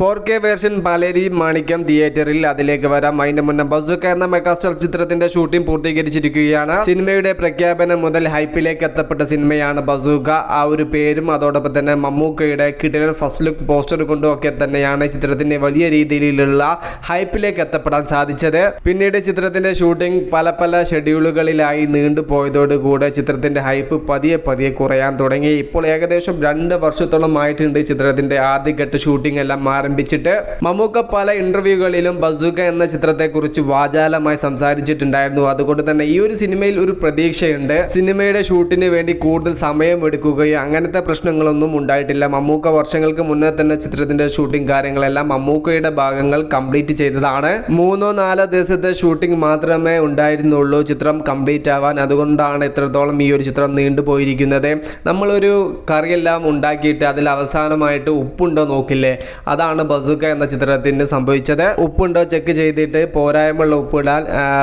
Four K version Paleri Manikyam തിയേറ്ററിൽ അതിലേക്ക് വരാം. അതിന്റെ മുന്നേ ബസുക്ക എന്ന മെഗാസ്റ്റാർ ചിത്രത്തിന്റെ ഷൂട്ടിംഗ് പൂർത്തീകരിച്ചിരിക്കുകയാണ്. സിനിമയുടെ പ്രഖ്യാപനം മുതൽ ഹൈപ്പിലേക്ക് എത്തപ്പെട്ട സിനിമയാണ് ബസൂക്ക ആ ഒരു പേരും അതോടൊപ്പം തന്നെ മമ്മൂക്കയുടെ കിടിലൻ ഫസ്റ്റ് ലുക്ക് പോസ്റ്റർ കൊണ്ടും ഒക്കെ തന്നെയാണ് ചിത്രത്തിന്റെ വലിയ രീതിയിലുള്ള ഹൈപ്പിലേക്ക് എത്തപ്പെടാൻ സാധിച്ചത്. പിന്നീട് ചിത്രത്തിന്റെ ഷൂട്ടിംഗ് പല പല ഷെഡ്യൂളുകളിലായി നീണ്ടുപോയതോടുകൂടെ ചിത്രത്തിന്റെ ഹൈപ്പ് പതിയെ പതിയെ കുറയാൻ തുടങ്ങി. ഇപ്പോൾ ഏകദേശം രണ്ട് വർഷത്തോളം ആയിട്ടുണ്ട് ചിത്രത്തിന്റെ ആദ്യഘട്ട ഷൂട്ടിംഗ് എല്ലാം ആരംഭിച്ചിട്ട് മമ്മൂക്ക പല ഇന്റർവ്യൂകളിലും ബസൂക്ക എന്ന ചിത്രത്തെക്കുറിച്ച് വാചാലമായി സംസാരിച്ചിട്ടുണ്ടായിരുന്നു. അതുകൊണ്ട് തന്നെ ഈ ഒരു സിനിമയിൽ ഒരു പ്രതീക്ഷയുണ്ട്. സിനിമയുടെ ഷൂട്ടിന് വേണ്ടി കൂടുതൽ സമയം എടുക്കുകയോ അങ്ങനത്തെ പ്രശ്നങ്ങളൊന്നും ഉണ്ടായിട്ടില്ല. മമ്മൂക്ക വർഷങ്ങൾക്ക് മുന്നേ തന്നെ ചിത്രത്തിന്റെ ഷൂട്ടിംഗ് കാര്യങ്ങളെല്ലാം മമ്മൂക്കയുടെ ഭാഗങ്ങൾ കംപ്ലീറ്റ് ചെയ്തതാണ്. മൂന്നോ നാലോ ദിവസത്തെ ഷൂട്ടിംഗ് മാത്രമേ ഉണ്ടായിരുന്നുള്ളൂ ചിത്രം കംപ്ലീറ്റ് ആവാൻ. അതുകൊണ്ടാണ് ഇത്രത്തോളം ഈ ഒരു ചിത്രം നീണ്ടുപോയിരിക്കുന്നത് നമ്മളൊരു കറിയെല്ലാം ഉണ്ടാക്കിയിട്ട് അതിൽ അവസാനമായിട്ട് ഉപ്പുണ്ടോ നോക്കില്ലേ? അതാണ് ബസുക്ക എന്ന ചിത്രത്തിന് സംഭവിച്ചത്. ഉപ്പുണ്ടോ ചെക്ക് ചെയ്തിട്ട് പോരായ്മയുള്ള ഉപ്പിടാൻ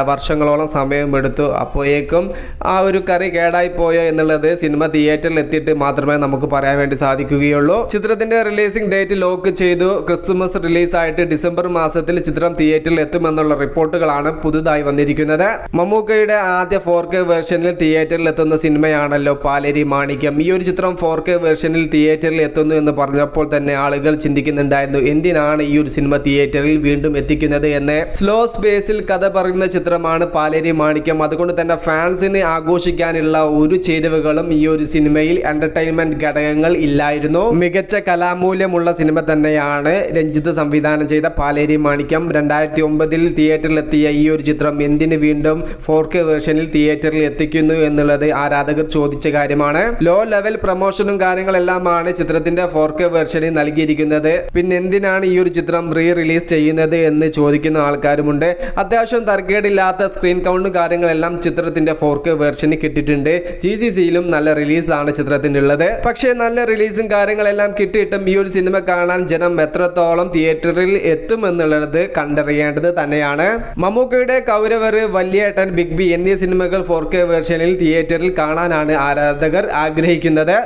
വർഷങ്ങളോളം സമയമെടുത്തു. അപ്പോഴേക്കും ആ ഒരു കറി കേടായി പോയോ എന്നുള്ളത് സിനിമ തിയേറ്ററിൽ എത്തിയിട്ട് മാത്രമേ നമുക്ക് പറയാൻ വേണ്ടി സാധിക്കുകയുള്ളൂ. ചിത്രത്തിന്റെ റിലീസിംഗ് ഡേറ്റ് ലോക്ക് ചെയ്തു. ക്രിസ്തുമസ് റിലീസായിട്ട് ഡിസംബർ മാസത്തിൽ ചിത്രം തിയേറ്ററിൽ എത്തുമെന്നുള്ള റിപ്പോർട്ടുകളാണ് പുതുതായി വന്നിരിക്കുന്നത്. മമ്മൂക്കയുടെ ആദ്യ ഫോർ കെ വേർഷനിൽ തിയേറ്ററിൽ എത്തുന്ന സിനിമയാണല്ലോ പാലേരി മാണിക്യം. ഈ ഒരു ചിത്രം ഫോർ കെ വേർഷനിൽ തിയേറ്ററിൽ എത്തുന്നു എന്ന് പറഞ്ഞപ്പോൾ തന്നെ ആളുകൾ ചിന്തിക്കുന്നുണ്ടായിരുന്നു എന്തിനാണ് ഈ ഒരു സിനിമ തിയേറ്ററിൽ വീണ്ടും എത്തിക്കുന്നത് എന്ന്. സ്ലോ സ്പേസിൽ കഥ പറയുന്ന ചിത്രമാണ് പാലേരി മാണിക്യം. അതുകൊണ്ട് തന്നെ ഫാൻസിനെ ആഘോഷിക്കാനുള്ള ഒരു ചേരുവകളും ഈ ഒരു സിനിമയിൽ എന്റർടൈൻമെന്റ് ഘടകങ്ങൾ ഇല്ലായിരുന്നു. മികച്ച കലാമൂല്യമുള്ള സിനിമ തന്നെയാണ് രഞ്ജിത്ത് സംവിധാനം ചെയ്ത പാലേരി മാണിക്യം. രണ്ടായിരത്തി ഒമ്പതിൽ തിയേറ്ററിലെത്തിയ ഈ ഒരു ചിത്രം എന്തിന് വീണ്ടും ഫോർ കെ വേർഷനിൽ തിയേറ്ററിൽ എത്തിക്കുന്നു എന്നുള്ളത് ആരാധകർ ചോദിച്ച കാര്യമാണ്. ലോ ലെവൽ പ്രൊമോഷനും കാര്യങ്ങളെല്ലാമാണ് ചിത്രത്തിന്റെ ഫോർ കെ വേർഷനിൽ നൽകിയിരിക്കുന്നത്. പിന്നെ എന്തിനാണ് ഈ ഒരു ചിത്രം റീ റിലീസ് ചെയ്യുന്നത് എന്ന് ചോദിക്കുന്ന ആൾക്കാരുമുണ്ട്. അത്യാവശ്യം തർക്കേടില്ലാത്ത സ്ക്രീൻ കൗണ്ടും കാര്യങ്ങളെല്ലാം ചിത്രത്തിന്റെ ഫോർ കെ വേർഷന് കിട്ടിയിട്ടുണ്ട്. ജി സി സിയിലും നല്ല റിലീസാണ് ചിത്രത്തിനുള്ളത്. പക്ഷേ നല്ല റിലീസും കാര്യങ്ങളെല്ലാം കിട്ടിയിട്ടും ഈ ഒരു സിനിമ കാണാൻ ജനം എത്രത്തോളം തിയേറ്ററിൽ എത്തുമെന്നുള്ളത് കണ്ടറിയേണ്ടത് തന്നെയാണ്. മമ്മൂക്കയുടെ കൗരവർ വലിയേട്ടൻ ബിഗ് ബി എന്നീ സിനിമകൾ ഫോർ കെ വേർഷനിൽ തിയേറ്ററിൽ കാണാനാണ് ആരാധകർ ആഗ്രഹിക്കുന്നത്.